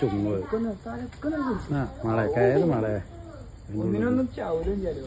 ചുങ്ങ് മഴക്കായത് മഴ ഒന്നിനൊന്നും ചാവലും ചാലോ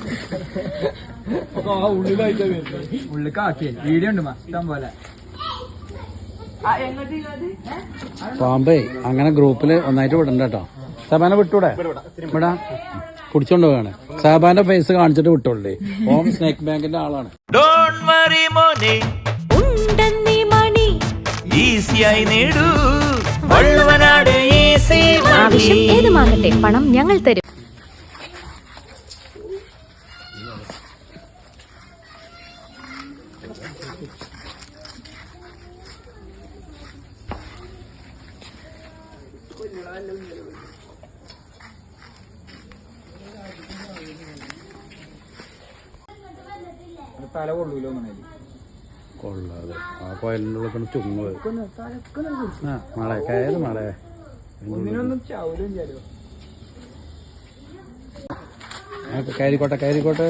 ഉള്ളിക്കാക്കിയേ വീഡിയോ ഉണ്ട് ഇഷ്ടം പോലെ. പാമ്പേ അങ്ങനെ ഗ്രൂപ്പിൽ ഒന്നായിട്ട് വിടണ്ട കേട്ടോ. സബാന വിട്ടൂടെ? വിടാ. കുടിച്ചോണ്ട് പോവാണ്. സബാന്റെ ഫേസ് കാണിച്ചിട്ട് വിട്ടോളേ. ഓം സ്നേക് ബാങ്കിന്റെ ആളാണ്. ഡോണ്ട് വറി മോനെ. ഉണ്ടെന്നീ മണി. ഈസിയായി നേടൂ. ആവശ്യം ഏതുമാകട്ടെ പണം ഞങ്ങൾ തരും. തല കൊള്ളൂലോ കൊള്ളാതെ. ആ ഉള്ളിൽ ചുങ്ങ് മളെ കയറ് മളെ. ഒന്നിനൊന്നും ചാവലും ചാലോ കയറിക്കോട്ടെ കയറിക്കോട്ടെ.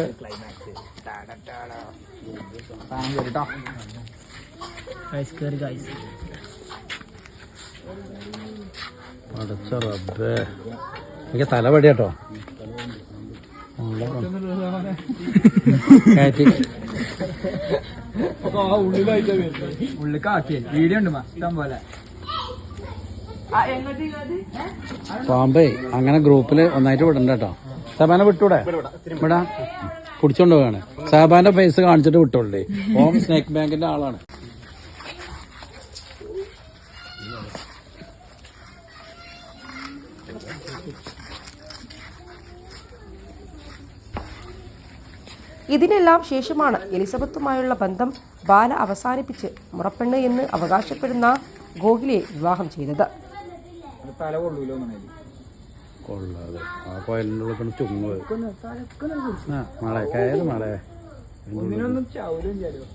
അടച്ച റബ്ബേ. എനിക്ക് തലപടി കേട്ടോ കയറ്റി. വീഡിയോ ഉണ്ട് ഇഷ്ടം പോലെ. പാമ്പേ അങ്ങനെ ഗ്രൂപ്പിൽ ഒന്നായിട്ട് വിടണ്ട കേട്ടോ. സാബാനെ വിട്ടൂടെ? വിടാ കുടിച്ചോണ്ട് പോവാണ് സബാന്റെ ഫേസ് കാണിച്ചിട്ട് വിട്ടോളേ ഓം സ്നേക്ക് ബാങ്കിന്റെ ആളാണ്. ഇതിനെല്ലാം ശേഷമാണ് എലിസബത്തുമായുള്ള ബന്ധം ബാല അവസാനിപ്പിച്ച് മുറപ്പെണ്ണ് എന്ന് അവകാശപ്പെടുന്ന ഗോഖിലെ വിവാഹം ചെയ്തത്. തല കൊള്ളൂലോ കൊള്ളാതെ ആ കോയലിന്റെ ഉള്ളിൽ കൊണ്ട് ചുങ്ങ് ആ മളെ ഒന്നിനൊന്നും ചാവലും ചാലോ